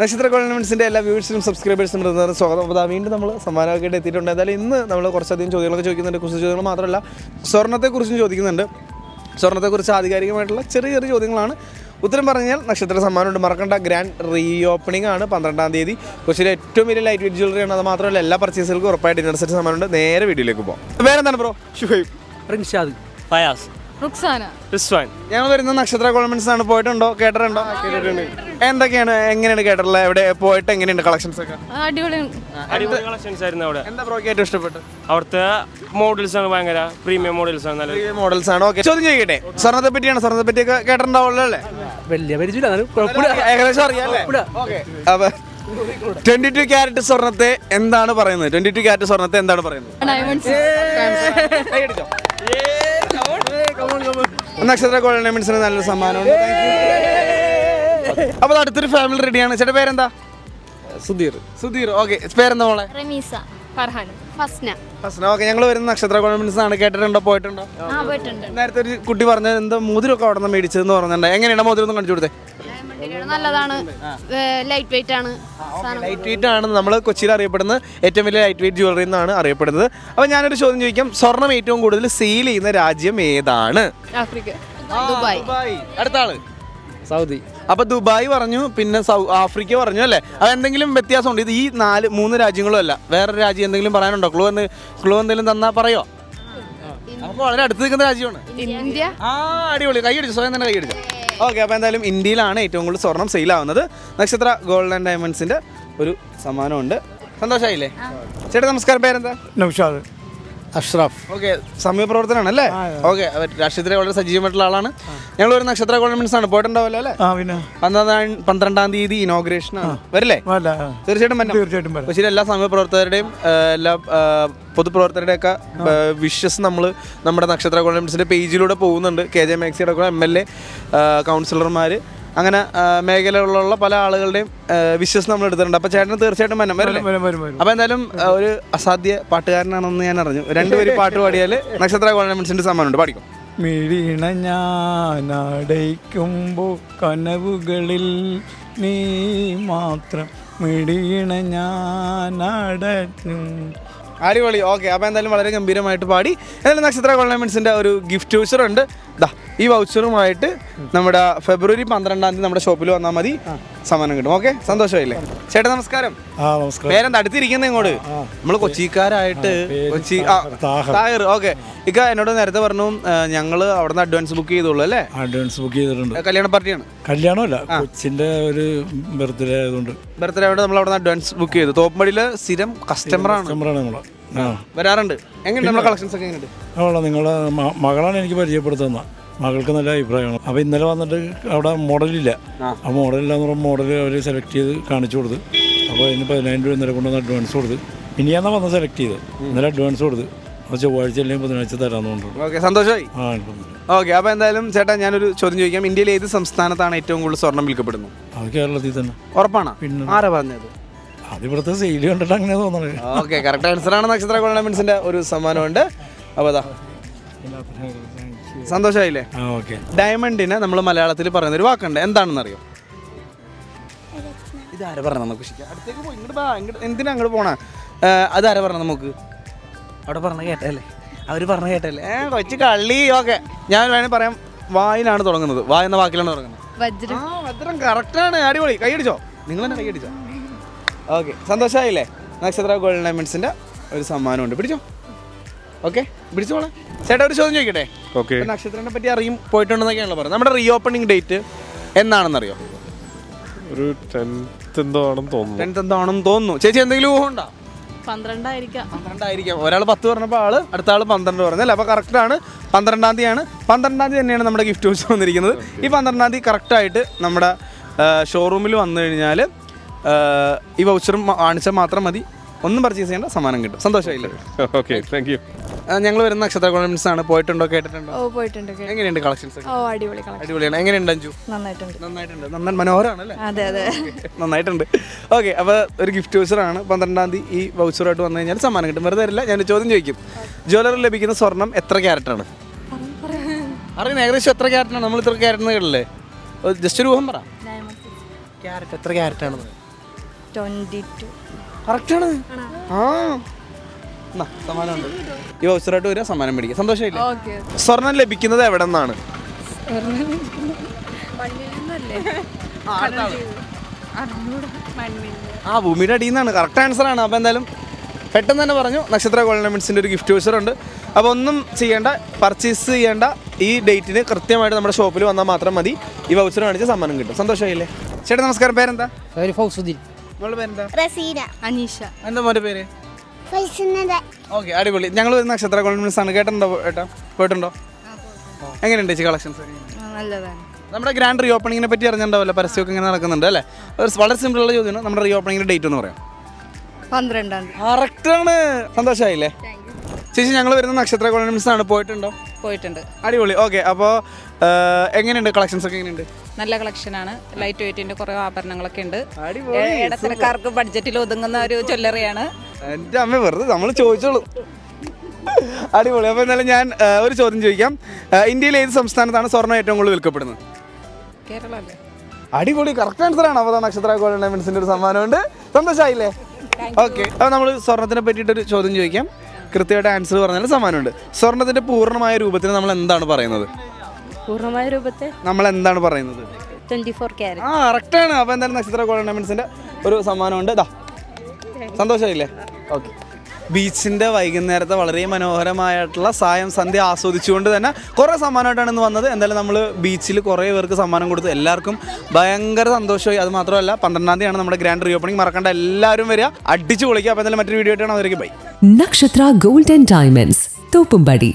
നക്ഷത്ര ഗവൺമെന്റ്സിന്റെ എല്ലാ വ്യൂവേഴ്സിനും സബ്സ്ക്രൈബേഴ്സിനും സ്വാഗതം. അപ്പോൾ വീണ്ടും നമ്മൾ സമ്മാനമൊക്കെ ആയിട്ട് എത്തിയിട്ടുണ്ട്. എന്തായാലും ഇന്ന് നമ്മൾ കുറച്ചധികം ചോദ്യങ്ങളൊക്കെ ചോദിക്കുന്നുണ്ട്. കുറച്ച് ചോദ്യങ്ങൾ മാത്രമല്ല സ്വർണത്തെക്കുറിച്ചും ചോദിക്കുന്നുണ്ട്. സ്വർണത്തെക്കുറിച്ച് ആധികാരികമായിട്ടുള്ള ചെറിയ ചെറിയ ചോദ്യങ്ങളാണ്. ഉത്തരം പറഞ്ഞാൽ നക്ഷത്ര സമ്മാനമുണ്ട്. മറക്കണ്ട ഗ്രാൻഡ് റീ ഓപ്പണിംഗ് ആണ് പന്ത്രണ്ടാം തീയതി. കൊച്ചിയിലെ ഏറ്റവും വലിയ ലൈറ്റ് വെയിറ്റ് ജ്വല്ലറി ആണ്. അത് മാത്രമല്ല എല്ലാ പർച്ചേസുകൾക്കും ഉറപ്പായിട്ട് ഡിന്നർ സെറ്റ് സമ്മാനമുണ്ട്. നേരെ വീഡിയോയിലേക്ക് പോകാം വേറെന്താണ് ബ്രോ ഷുഹൈബ് റിൻഷാദ് ഫയാസ്. റുക്സാന. റിസ്വാൻ ഞങ്ങൾ വരുന്ന നക്ഷത്ര ഗവൺമെന്റ്സ് ആണ് പോയിട്ടുണ്ടോ? കേട്ടിട്ടുണ്ടോ? എന്തൊക്കെയാണ് എങ്ങനെയാണ് കേട്ടിട്ടുള്ളത് എവിടെ പോയിട്ട് എങ്ങനെയുണ്ട് കളക്ഷൻസ് ഒക്കെ? അടിപൊളിയാണ് അടിപൊളി കളക്ഷൻസ് ആയിരുന്നു അവിടെ. എന്താ ബ്രോക്ക് ഏറ്റവും ഇഷ്ടപ്പെട്ടു അവിടുത്തെ മോഡൽസ് ആണ് ഭയങ്കര പ്രീമിയം മോഡൽസ് ആണ് നല്ല മോഡൽസ് ആണ്. ഓക്കെ ചോദ്യം ചെയ്യട്ടെ സ്വർണത്തെ പറ്റിയാണ്? സ്വർണത്തെ പറ്റിയൊക്കെ കേട്ടിട്ടുണ്ടാവുള്ളൂ അല്ലേ? വലിയ പരിചയമില്ല ഏകദേശം അറിയാം അല്ലേ? ഓക്കെ അപ്പൊ ട്വന്റി ടു ക്യാരറ്റ് സ്വർണത്തെ എന്താണ് പറയുന്നത്? ട്വന്റി ടു ക്യാരറ്റ് സ്വർണത്തെ എന്താണ് പറയുന്നത്? ഡയമണ്ട്സ് നക്ഷത്ര ഗോൾഡ് ഡയമണ്ട്സിന് നല്ലൊരു സമ്മാനമുണ്ട് അപ്പൊ അടുത്തൊരു ഫാമിലി റെഡിയാണ് ചേട്ടൻ പേരെന്താ? സുധീർ. സുധീർ. ഓക്കെ പേരെന്താ മോളെ? റമീസ. ഫർഹാൻ. ഫസ്ന. ഫസ്ന. ഓക്കെ ഞങ്ങൾ വരുന്ന നക്ഷത്ര ഗവൺമെന്റ്സ് ആണ് കേട്ടിട്ടുണ്ടോ? പോയിട്ടുണ്ടോ? ആ പോയിട്ടുണ്ട്. നേരത്തെ ഒരു കുട്ടി പറഞ്ഞത് എന്താ മോതിരൊക്കെ അവിടെ നിന്ന് മേടിച്ചതെന്ന് പറഞ്ഞിട്ടുണ്ട് എങ്ങനെയാണ് മോതിരം ഒന്ന് കാണിച്ചു കൊടുത്തേ? നല്ലതാണ്. ലൈറ്റ് വെയിറ്റ് ആണ് ലൈറ്റ് വെയിറ്റ് ആണ് നമ്മൾ കൊച്ചിയിൽ അറിയപ്പെടുന്ന ഏറ്റവും വലിയ ലൈറ്റ് വെയിറ്റ് ജ്വല്ലറി എന്നാണ് അറിയപ്പെടുന്നത്. അപ്പോൾ ഞാനൊരു ചോദ്യം ചോദിക്കാം. സ്വർണം ഏറ്റവും കൂടുതൽ സെയിൽ ചെയ്യുന്ന രാജ്യം ഏതാണ്? ആഫ്രിക്ക. ദുബായ്. അടുത്ത ആൾ. സൗദി. അപ്പൊ ദുബായ് പറഞ്ഞു പിന്നെ ആഫ്രിക്ക പറഞ്ഞു അല്ലേ? അത് എന്തെങ്കിലും വ്യത്യാസമുണ്ട്? ഇത് ഈ നാല് മൂന്ന് രാജ്യങ്ങളും അല്ല. വേറെ രാജ്യം എന്തെങ്കിലും പറയാനുണ്ടോ? ക്ലൂ എന്ന് ക്ലൂ എന്തെങ്കിലും തന്നാ പറയോ? അപ്പോൾ വളരെ അടുത്ത് നിൽക്കുന്ന രാജ്യമാണ്. ഇന്ത്യ. ആ അടിപൊളി. കൈ അടിച്ചു സ്വയം തന്നെ കൈ അടിച്ചു ഓക്കെ അപ്പോൾ എന്തായാലും ഇന്ത്യയിലാണ് ഏറ്റവും കൂടുതൽ സ്വർണം സെയിലാവുന്നത്. നക്ഷത്ര ഗോൾഡ് ആൻഡ് ഡയമണ്ട്സിന്റെ ഒരു സമ്മാനമുണ്ട്. സന്തോഷമായില്ലേ ചേട്ടാ നമസ്കാരം. പേരെന്താ? നൗഷാദ്. അഷ്റഫ്. ഓക്കെ സമയപ്രവർത്തനാണ് അല്ലേ? ഓക്കെ രാഷ്ട്രീയത്തിലെ വളരെ സജീവമായിട്ടുള്ള ആളാണ്. ഞങ്ങൾ ഒരു നക്ഷത്ര കോൺഫിഡൻസ് ആണ് പോയിട്ടുണ്ടാവില്ല അല്ലേ? പന്ത്രണ്ടാം പന്ത്രണ്ടാം തീയതി ഇനോഗ്രേഷൻ ആണ്. വരില്ലേ. തീർച്ചയായിട്ടും പക്ഷേ. എല്ലാ സമയപ്രവർത്തകരുടെയും എല്ലാ പൊതുപ്രവർത്തകരുടെ ഒക്കെ വിഷസ് നമ്മൾ നമ്മുടെ നക്ഷത്ര കോൺഫിഡൻസിന്റെ പേജിലൂടെ പോകുന്നുണ്ട്. കെ ജെ മാക്സിയുടെ കൂടെ എം എൽ എ കൗൺസിലർമാർ അങ്ങനെ മേഖലകളിലുള്ള പല ആളുകളുടെയും വിശ്വസം നമ്മൾ എടുത്തിട്ടുണ്ട്. അപ്പോൾ ചേട്ടന് തീർച്ചയായിട്ടും മനം വരും അപ്പോൾ എന്തായാലും ഒരു അസാധ്യ പാട്ടുകാരനാണെന്ന് ഞാൻ അറിഞ്ഞു. രണ്ടുപേരും പാട്ട് പാടിയാൽ നക്ഷത്ര ഗവൺമെന്റ്സിന്റെ സമ്മാനമുണ്ട്. പാടിക്കും. മിഴിണ ഞാനടയ്ക്കുമ്പോ കനവുകളിൽ നീ മാത്രം. മിഴിയണ ഞാനടഞ്ഞു അടിപൊളി. ഓക്കെ അപ്പോൾ എന്തായാലും വളരെ ഗംഭീരമായിട്ട് പാടി. എന്തായാലും നക്ഷത്ര ഗവൺമെന്റ്സിന്റെ ഒരു ഗിഫ്റ്റ് വൗച്ചർ ഉണ്ട്. ദാ ഈ വൗച്ചറുമായിട്ട് നമ്മുടെ ഫെബ്രുവരി പന്ത്രണ്ടാം തീയതി നമ്മുടെ ഷോപ്പിൽ വന്നാൽ മതി. സമ്മാനം കിട്ടും. ഓക്കെ സന്തോഷമായില്ലേ? ചേട്ടാ നമസ്കാരം. പേരെന്താ? അടുത്തിരിക്കുന്ന ഇങ്ങോട്ട്. നമ്മൾ കൊച്ചിക്കാരായിട്ട് കൊച്ചി താഹിർ. ഓക്കെ ഇക്ക എന്നോട് നേരത്തെ പറഞ്ഞു ഞങ്ങൾ അവിടെ നിന്ന് അഡ്വാൻസ് ബുക്ക് ചെയ്തോളൂ അല്ലേ? അഡ്വാൻസ് ബുക്ക് ചെയ്തിട്ടുണ്ട്. കല്യാണ പാർട്ടിയാണ്. കല്യാണമല്ല കൊച്ചിന്റെ ഒരു ബർത്ത്ഡേ ആയതുകൊണ്ട്. ബർത്ത്ഡേ ആയതുകൊണ്ട് നമ്മൾ അവിടെ നിന്ന് അഡ്വാൻസ് ബുക്ക് ചെയ്തു. തോപ്പടിയിലെ സ്ഥിരം കസ്റ്റമറാണ് നമ്മളെ. ആ. വരാറുണ്ട്. എങ്ങനെയുണ്ട് നമ്മുടെ കളക്ഷൻസ് ഒക്കെ എങ്ങനെയുണ്ട്? നിങ്ങളെ മകളാണ് എനിക്ക് പരിചയപ്പെടുത്തുന്ന മകൾക്ക് നല്ല അഭിപ്രായമാണ്. അപ്പോൾ ഇന്നലെ വന്നിട്ട് അവിടെ മോഡലില്ല. ആ. മോഡലില്ല എന്ന് പറഞ്ഞ മോഡൽ അവർ സെലക്ട് ചെയ്ത് കാണിച്ചു കൊടുത്ത്. അപ്പോൾ അതിന് പതിനായിരം രൂപ ഇന്നലെ കൊണ്ടുവന്ന് അഡ്വാൻസ് കൊടുത്ത്. ഇനിയാന്നാ വന്ന് സെലക്ട് ചെയ്ത്. ഇന്നലെ അഡ്വാൻസ് കൊടുത്ത്. അപ്പോൾ ചൊവ്വാഴ്ച അല്ലെങ്കിൽ ബുധനാഴ്ച തരാന്ന് കൊണ്ട് ഓക്കെ സന്തോഷമായി ആ ഓക്കെ അപ്പോൾ എന്തായാലും ചേട്ടാ ഞാനൊരു ചോദ്യം ചോദിക്കാം. ഇന്ത്യയിൽ ഏത് സംസ്ഥാനത്താണ് ഏറ്റവും കൂടുതൽ സ്വർണം വിൽക്കപ്പെടുന്നത് അത് കേരളത്തിൽ തന്നെ. ഉറപ്പാണോ? പിന്നെ. ആരാ പറഞ്ഞത്? അത് ഇവിടുത്തെ സെയിൽ കണ്ടിട്ട് അങ്ങനെ തോന്നുന്നത് ഓക്കെ കറക്റ്റ് ആൻസർ ആണ് നക്ഷത്ര ഗവൺമെന്റ്സിന്റെ ഒരു സമ്മാനമുണ്ട്. അപ്പോൾ അതാ സന്തോഷമായില്ലേ ഓക്കെ. ഡയമണ്ടിനെ നമ്മൾ മലയാളത്തിൽ പറയുന്ന ഒരു വാക്കുണ്ട്. എന്താണെന്ന് അറിയോ ഇതാര പറഞ്ഞ നമുക്ക് അടുത്തേക്ക് പോയി ഇങ്ങോട്ട് ഇങ്ങോട്ട് എന്തിനാ അങ്ങോട്ട് പോണേ? അതാര പറഞ്ഞ നമുക്ക്? അവിടെ പറഞ്ഞ കേട്ടല്ലേ അവർ പറഞ്ഞ കേട്ടല്ലേ ഏ കൊച്ചു കള്ളി. ഓക്കെ. ഞാൻ വേണമെങ്കിൽ പറയാം വായിലാണ് തുടങ്ങുന്നത്. വായ എന്ന വാക്കിലാണ് തുടങ്ങുന്നത്. വജ്രം. ആ വജ്രം കറക്റ്റാണ് അടിപൊളി. കൈയടിച്ചോ നിങ്ങൾ തന്നെ കൈയടിച്ചോ ഓക്കെ. സന്തോഷമായില്ലേ നക്ഷത്ര ഗോൾഡ് ഡയമണ്ട്സിന്റെ ഒരു സമ്മാനമുണ്ട്. പിടിച്ചോ? ഓക്കെ പിടിച്ചോളെ ചേട്ടാ ഒരു ചോദ്യം ചോദിക്കട്ടെ? ഓക്കെ. നക്ഷത്രത്തിനെ നക്ഷത്രനെ പറ്റി അറിയും പോയിട്ടുണ്ടെന്നൊക്കെയാണല്ലോ പറഞ്ഞത്. നമ്മുടെ റീ ഓപ്പണിംഗ് ഡേറ്റ് എന്നാണെന്നറിയോ? ഒരു ടെൻത്ത് എന്തോ ആണെന്ന് തോന്നുന്നു. ടെൻത്ത് എന്താണെന്ന് തോന്നുന്നു. ചേച്ചി എന്തെങ്കിലും ഊഹം ഉണ്ടോ? പന്ത്രണ്ടായിരിക്കാം. പന്ത്രണ്ടായിരിക്കാം. ഒരാൾ പത്ത് പറഞ്ഞപ്പോൾ ആൾ അടുത്ത ആൾ പന്ത്രണ്ട് പറഞ്ഞല്ലേ അപ്പോൾ ആണ്. പന്ത്രണ്ടാം തീയതിയാണ്. പന്ത്രണ്ടാം തീയതി തന്നെയാണ് നമ്മുടെ ഗിഫ്റ്റ് ഹൗസ് വന്നിരിക്കുന്നത്. ഈ പന്ത്രണ്ടാം തീയതി കറക്റ്റായിട്ട് നമ്മുടെ ഷോറൂമിൽ വന്നു കഴിഞ്ഞാൽ ഈ വൗച്ചറും കാണിച്ചാൽ മാത്രം മതി. ഒന്നും പർച്ചേസ് ചെയ്യേണ്ട സമ്മാനം കിട്ടും. സന്തോഷമായില്ലേ? ഓക്കെ താങ്ക് യു ഞങ്ങൾ വരുന്ന നക്ഷത്ര കോൺഫിഡൻസ് ആണ് പോയിട്ടുണ്ടോ? കേട്ടിട്ടുണ്ടോ? ഓ പോയിട്ടുണ്ട് എങ്ങനെയുണ്ട് കളക്ഷൻസ് ഒക്കെ? ഓ അടിപൊളി കളക്ഷൻ. അടിപൊളിയാണ്. എങ്ങനെയുണ്ട് അഞ്ചു നന്നായിട്ടുണ്ട്. നന്നായിട്ടുണ്ട്. നന്നായി മനോഹരമാണ് അല്ലേ അതെ. അതെ നന്നായിട്ടുണ്ട്. ഓക്കെ അപ്പോൾ ഒരു ഗിഫ്റ്റ് വൗച്ചറാണ് പന്ത്രണ്ടാം തീയതി ഈ വൗച്ചറായിട്ട് വന്നു കഴിഞ്ഞാൽ സമ്മാനം കിട്ടും. വെറുതെ തരില്ല ഞാൻ ചോദ്യം ചോദിക്കും. ജ്വല്ലറി ലഭിക്കുന്ന സ്വർണം എത്ര ക്യാരറ്റാണ് അറിയുന്ന ഏകദേശം എത്ര ക്യാരറ്റാണ് നമ്മൾ ഇത്ര ക്യാരറ്റ് കേട്ടില്ലേ ജസ്റ്റ് ഒരു ഊഹം പറ. ക്യാരറ്റ് എത്ര ക്യാരറ്റ് ആണെന്ന്? ട്വന്റി ടു കറക്റ്റാണ് ആ. എന്നാ, സമ്മാനമുണ്ട്. ഈ വൗച്ചറായിട്ട് വരിക സമ്മാനം മേടിക്കുക സന്തോഷമില്ല ഓക്കെ. സ്വർണം ലഭിക്കുന്നത് എവിടെ നിന്നാണ് ആ ഭൂമിയുടെ അടിയിൽ നിന്നാണ് കറക്റ്റ് ആൻസർ ആണ്. അപ്പോൾ എന്തായാലും പെട്ടെന്ന് തന്നെ പറഞ്ഞു. നക്ഷത്ര ഗോൾഡമെന്റ്സിന്റെ ഒരു ഗിഫ്റ്റ് വൗച്ചർ ഉണ്ട്. അപ്പോൾ ഒന്നും ചെയ്യേണ്ട പർച്ചേസ് ചെയ്യേണ്ട ഈ ഡേറ്റിന് കൃത്യമായിട്ട് നമ്മുടെ ഷോപ്പിൽ വന്നാൽ മാത്രം മതി. ഈ വൗച്ചർ കാണിച്ച് സമ്മാനം കിട്ടും. സന്തോഷമായില്ലേ ചേട്ടാ നമസ്കാരം. പേരെന്താ? ഒരു ഫൗസുദ്ദീൻ. നിങ്ങളുടെ പേരെന്താ? റസീന. അനീഷ. എന്താ മോന്റെ പേര്? ഓക്കെ അടിപൊളി. ഞങ്ങൾ വരുന്ന നക്ഷത്ര കോൺഫിഡൻസ് ആണ്. കേട്ടിട്ടുണ്ടോ? ഏട്ടാ പോയിട്ടുണ്ടോ? എങ്ങനെയുണ്ട് ചേച്ചി കളക്ഷൻസ്? നമ്മുടെ ഗ്രാൻഡ് റീ ഓപ്പണിങ്ങിനെ പറ്റി അറിഞ്ഞിട്ടുണ്ടാവില്ല പരസ്യമൊക്കെ ഇങ്ങനെ നടക്കുന്നുണ്ട് അല്ലേ? ഒരു വളരെ സിമ്പിൾ ഉള്ള ചോദ്യമാണ്. നമ്മുടെ റീ ഓപ്പണിങ്ങിന്റെ ഡേറ്റ് എന്ന് പറയാം. പന്ത്രണ്ടാം കറക്റ്റ് കറക്റ്റാണ് സന്തോഷമായില്ലേ ചേച്ചി ഞങ്ങൾ വരുന്ന നക്ഷത്ര കോളനിസ് ആണ് പോയിട്ടുണ്ടോ? പോയിട്ടുണ്ട്. അടിപൊളി. ഓക്കെ അപ്പോൾ എങ്ങനെയുണ്ട് കളക്ഷൻസ് ഒക്കെ എങ്ങനെയുണ്ട്? നല്ല ആണ്. ലൈറ്റ് വെയിറ്റിന്റെ കുറെ ആഭരണങ്ങളൊക്കെ ഉണ്ട്. ഇടത്തരക്കാർക്ക് ബഡ്ജറ്റിൽ ഒതുങ്ങുന്ന ഒരു ജ്വല്ലറിയാണ്. എന്റെ അമ്മ വെറുതെ നമ്മൾ ചോദിച്ചോളൂ. അടിപൊളി. അപ്പോൾ എന്നാലും ഞാൻ ഒരു ചോദ്യം ചോദിക്കാം. ഇന്ത്യയിലെ ഏത് സംസ്ഥാനത്താണ് സ്വർണം ഏറ്റവും കൂടുതൽ വിൽക്കപ്പെടുന്നത്? കേരള അടിപൊളി. കറക്റ്റ് ആൻസർ ആണ്. അപ്പോൾ നക്ഷത്ര ഗോൾഡൻസിന്റെ ഒരു സമ്മാനം ഉണ്ട് സന്തോഷമായില്ലേ ഓക്കെ അപ്പോൾ നമ്മൾ സ്വർണത്തിനെ പറ്റിയിട്ടൊരു ചോദ്യം ചോദിക്കാം. കൃത്യമായിട്ട് ആൻസർ പറഞ്ഞാൽ സമ്മാനമുണ്ട്. സ്വർണത്തിന്റെ പൂർണമായ രൂപത്തിന് നമ്മൾ എന്താണ് പറയുന്നത്? പൂർണമായ രൂപത്തെ നമ്മൾ എന്താണ് പറയുന്നത്? ട്വന്റി ഫോർ ക്യാരറ്റ് ആ ആണ്. അപ്പോൾ എന്തായാലും നക്ഷത്ര ഗോൾഡ് ഡയമണ്ട്സിന്റെ ഒരു സമ്മാനമുണ്ട്. ഇതാ സന്തോഷമായില്ലേ? ഓക്കെ ബീച്ചിന്റെ വൈകുന്നേരത്തെ വളരെ മനോഹരമായിട്ടുള്ള സായം സന്ധ്യ ആസ്വദിച്ചുകൊണ്ട് തന്നെ കുറേ സമ്മാനമായിട്ടാണ് ഇന്ന് വന്നത്. എന്തായാലും നമ്മൾ ബീച്ചിൽ കുറേ പേർക്ക് സമ്മാനം കൊടുത്തു. എല്ലാവർക്കും ഭയങ്കര സന്തോഷമായി. അത് മാത്രമല്ല പന്ത്രണ്ടാം തീയതിയാണ് നമ്മുടെ ഗ്രാൻഡ് റീ ഓപ്പണിംഗ് മറക്കേണ്ട എല്ലാവരും വരിക. അടിച്ചു പൊളിക്കുക. അപ്പോൾ എന്തായാലും മറ്റൊരു വീഡിയോ ആയിട്ടാണ് അവരേക്ക് bye. Nakshatra gold and diamonds Thoppumpady.